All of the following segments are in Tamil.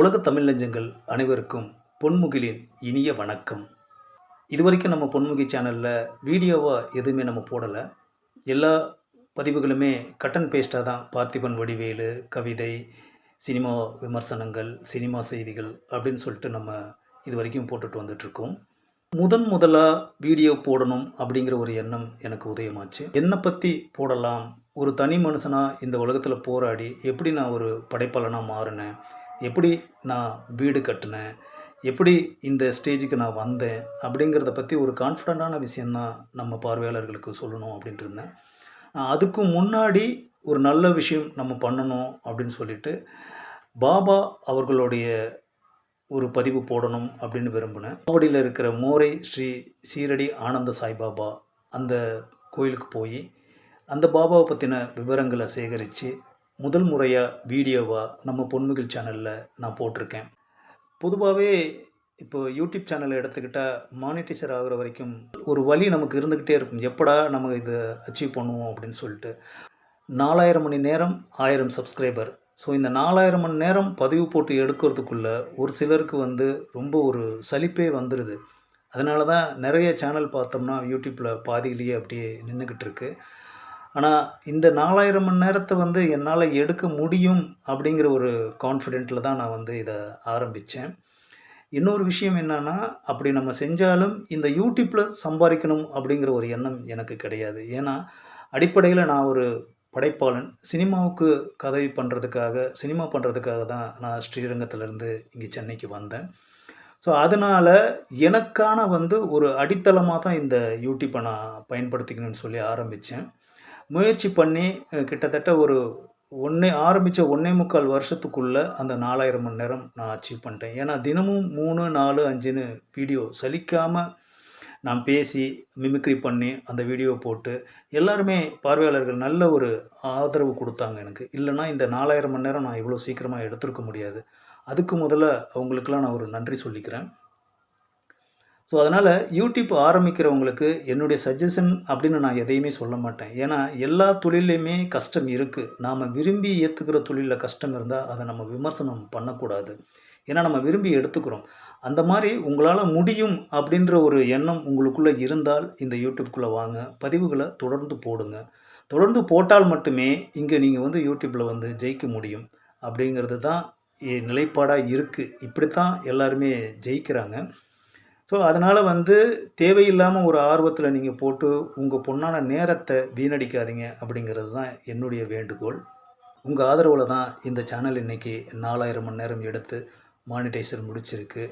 உலக தமிழ் நெஞ்சங்கள் அனைவருக்கும் பொன்முகிலின் இனிய வணக்கம். இது வரைக்கும் நம்ம பொன்முகி சேனலில் வீடியோவாக எதுவுமே நம்ம போடலை. எல்லா பதிவுகளுமே கட் அண்ட் பேஸ்ட்டாக தான். பார்த்திபன் வடிவேலு கவிதை சினிமா விமர்சனங்கள் சினிமா செய்திகள் அப்படின்னு சொல்லிட்டு நம்ம இது வரைக்கும் போட்டுட்டு வந்துட்ருக்கோம் முதன் முதலாக வீடியோ போடணும் அப்படிங்கிற ஒரு எண்ணம் எனக்கு உதயமாச்சு. என்னை பற்றி போடலாம். ஒரு தனி மனுஷனாக இந்த உலகத்தில் போராடி எப்படி நான் ஒரு படைப்பாளனாக மாறினேன்? எப்படி நான் வீடு கட்டினேன்? எப்படி இந்த ஸ்டேஜுக்கு நான் வந்தேன்? அப்படிங்கிறத பற்றி ஒரு கான்ஃபிடண்ட்டான விஷயந்தான் நம்ம பார்வையாளர்களுக்கு சொல்லணும் அப்படின்ட்டு இருந்தேன். நான் அதுக்கு முன்னாடி ஒரு நல்ல விஷயம் நம்ம பண்ணணும் அப்படின்னு சொல்லிட்டு பாபா அவர்களுடைய ஒரு பதிவு போடணும் அப்படின்னு விரும்பினேன். கோவடியில் இருக்கிற மோரை ஸ்ரீ சீரடி ஆனந்த சாய்பாபா அந்த கோயிலுக்கு போய் அந்த பாபாவை பற்றின விவரங்களை சேகரித்து முதல் முறையாக வீடியோவாக நம்ம பொன்முகில் சேனலில் நான் போட்டிருக்கேன். பொதுவாகவே இப்போ யூடியூப் சேனலை எடுத்துக்கிட்டால் மானிட்டைசர் ஆகிற வரைக்கும் ஒரு வழி நமக்கு இருந்துக்கிட்டே இருக்கும். எப்படா நம்ம இதை அச்சீவ் பண்ணுவோம் அப்படின்னு சொல்லிட்டு. நாலாயிரம் மணி நேரம் ஆயிரம் சப்ஸ்கிரைபர் ஸோ இந்த நாலாயிரம் மணி நேரம் பதிவு போட்டு எடுக்கிறதுக்குள்ளே ஒரு சிலருக்கு வந்து ரொம்ப ஒரு சலிப்பே வந்துடுது அதனால தான் நிறைய சேனல் பார்த்தோம்னா யூடியூப்பில் பாதியிலேயே அப்படியே நின்றுக்கிட்டு இருக்குது ஆனால் இந்த நாலாயிரம் மணி நேரத்தை வந்து என்னால் எடுக்க முடியும் அப்படிங்கிற ஒரு கான்ஃபிடென்ட்டில் தான் நான் வந்து இதை ஆரம்பித்தேன் இன்னொரு விஷயம் என்னென்னா அப்படி நம்ம செஞ்சாலும் இந்த யூடியூப்பில் சம்பாதிக்கணும் அப்படிங்கிற ஒரு எண்ணம் எனக்கு கிடையாது. ஏன்னா அடிப்படையில் நான் ஒரு படைப்பாளன். சினிமாவுக்கு கதை பண்ணுறதுக்காக சினிமா பண்ணுறதுக்காக தான் நான் ஸ்ரீரங்கத்திலேருந்து இங்கே சென்னைக்கு வந்தேன். ஸோ அதனால் எனக்கான வந்து ஒரு அடித்தளமாக தான் இந்த யூடியூப்பை நான் பயன்படுத்திக்கணும்னு சொல்லி ஆரம்பித்தேன் முயற்சி பண்ணி கிட்டத்தட்ட ஒரு ஒன்றே ஆரம்பித்த ஒன்றே முக்கால் வருஷத்துக்குள்ளே அந்த நாலாயிரம் மணி நேரம் நான் அச்சீவ் பண்ணிட்டேன். ஏன்னா தினமும் மூணு நாலு அஞ்சுன்னு வீடியோ சலிக்காமல் நான் பேசி மிமிக்ரி பண்ணி அந்த வீடியோ போட்டு எல்லாருமே பார்வையாளர்கள் நல்ல ஒரு ஆதரவு கொடுத்தாங்க எனக்கு. இல்லைன்னா இந்த நாலாயிரம் மணி நேரம் நான் இவ்வளோ சீக்கிரமாக எடுத்திருக்க முடியாது. அதுக்கு முதல்ல அவங்களுக்கெல்லாம் நான் ஒரு நன்றி சொல்லிக்கிறேன். ஸோ அதனால் யூடியூப் ஆரம்பிக்கிறவங்களுக்கு என்னுடைய சஜஷன் அப்படின்னு நான் எதையுமே சொல்ல மாட்டேன். ஏன்னா எல்லா தொழிலையுமே கஷ்டம் இருக்குது நாம் விரும்பி ஏற்றுக்கிற தொழிலில் கஷ்டம் இருந்தால் அதை நம்ம விமர்சனம் பண்ணக்கூடாது. ஏன்னா நம்ம விரும்பி எடுத்துக்கிறோம். அந்த மாதிரி உங்களால் முடியும் அப்படின்ற ஒரு எண்ணம் உங்களுக்குள்ளே இருந்தால் இந்த யூடியூப்குள்ளே வாங்க. பதிவுகளை தொடர்ந்து போடுங்க. தொடர்ந்து போட்டால் மட்டுமே இங்கே நீங்கள் வந்து யூடியூப்பில் வந்து ஜெயிக்க முடியும். அப்படிங்கிறது தான் நிலைப்பாடாக இருக்குது இப்படி தான் எல்லாருமே ஜெயிக்கிறாங்க. ஸோ அதனால் வந்து தேவையில்லாமல் ஒரு ஆர்வத்தில் நீங்கள் போட்டு உங்கள் பொண்ணான நேரத்தை வீணடிக்காதீங்க அப்படிங்கிறது தான் என்னுடைய வேண்டுகோள். உங்கள் ஆதரவில் தான் இந்த சேனல் இன்றைக்கி நாலாயிரம் மணி நேரம் எடுத்து மானிட்டைசர் முடிச்சிருக்கு.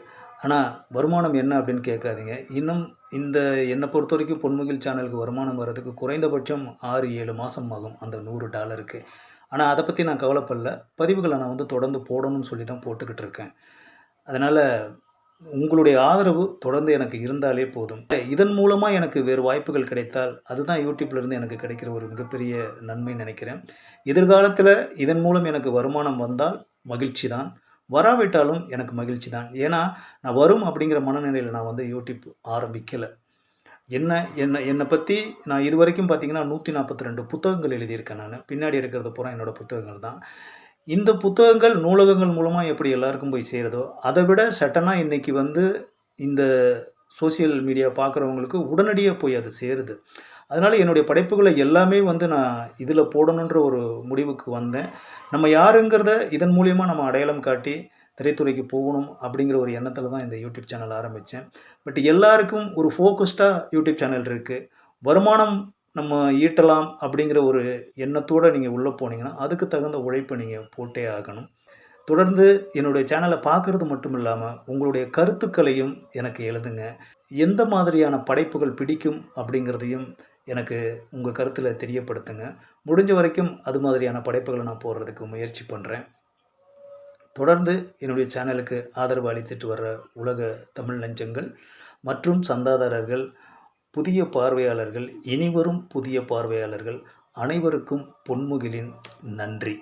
ஆனால் வருமானம் என்ன அப்படின்னு கேட்காதீங்க. இன்னும் இந்த என்னை பொறுத்த வரைக்கும் பொன்முகில் சேனலுக்கு வருமானம் வர்றதுக்கு குறைந்தபட்சம் ஆறு ஏழு மாதம் ஆகும். அந்த நூறு டாலருக்கு. ஆனால் அதை பற்றி நான் கவலைப்படல. பதிவுகளை நான் வந்து தொடர்ந்து போடணும்னு சொல்லி தான் போட்டுக்கிட்டு இருக்கேன். அதனால் உங்களுடைய ஆதரவு தொடர்ந்து எனக்கு இருந்தாலே போதும். இதன் மூலமாக எனக்கு வேறு வாய்ப்புகள் கிடைத்தால் அதுதான் யூடியூப்லேருந்து எனக்கு கிடைக்கிற ஒரு மிகப்பெரிய நன்மை நினைக்கிறேன். எதிர்காலத்தில் இதன் மூலம் எனக்கு வருமானம் வந்தால் மகிழ்ச்சி தான் வராவிட்டாலும் எனக்கு மகிழ்ச்சி தான் ஏன்னா நான் வரும் அப்படிங்கிற மனநிலையில் நான் வந்து யூடியூப் ஆரம்பிக்கலை. என்ன என்ன என்னை பற்றி நான் இது வரைக்கும் பார்த்தீங்கன்னா நூற்றி நாற்பத்தி ரெண்டு புத்தகங்கள் எழுதியிருக்கேன் நான். பின்னாடி இருக்கிறது பூரா என்னோட புத்தகங்கள் தான் இந்த புத்தகங்கள் நூலகங்கள் மூலமாக எப்படி எல்லாருக்கும் போய் சேருதோ அதை விட சட்டனாக இன்றைக்கி வந்து இந்த சோஷியல் மீடியா பார்க்குறவங்களுக்கு உடனடியாக போய் அது சேருது. அதனால் என்னுடைய படைப்புகளை எல்லாமே வந்து நான் இதில் போடணுன்ற ஒரு முடிவுக்கு வந்தேன். நம்ம யாருங்கிறத இதன் மூலியமாக நம்ம அடையாளம் காட்டி திரைத்துறைக்கு போகணும் அப்படிங்கிற ஒரு எண்ணத்தில் தான் இந்த யூடியூப் சேனல் ஆரம்பித்தேன் பட் எல்லாருக்கும் ஒரு ஃபோக்கஸ்டாக யூடியூப் சேனல் இருக்குது வருமானம் நம்ம ஈட்டலாம் அப்படிங்கிற ஒரு எண்ணத்தோடு நீங்கள் உள்ளே போனீங்கன்னா அதுக்கு தகுந்த உழைப்பை நீங்கள் போட்டே ஆகணும். தொடர்ந்து என்னுடைய சேனலை பார்க்குறது மட்டும் இல்லாமல் உங்களுடைய கருத்துக்களையும் எனக்கு எழுதுங்க. எந்த மாதிரியான படைப்புகள் பிடிக்கும் அப்படிங்கிறதையும் எனக்கு உங்கள் கருத்தில் தெரியப்படுத்துங்க. முடிஞ்ச வரைக்கும் அது மாதிரியான படைப்புகளை நான் போடுறதுக்கு முயற்சி பண்ணுறேன் தொடர்ந்து என்னுடைய சேனலுக்கு ஆதரவு அளித்துட்டு வர்ற உலக தமிழ் நெஞ்சங்கள் மற்றும் சந்தாதாரர்கள் புதிய பார்வையாளர்கள் இனிவரும் புதிய பார்வையாளர்கள் அனைவருக்கும் பொன்முகிலின் நன்றி.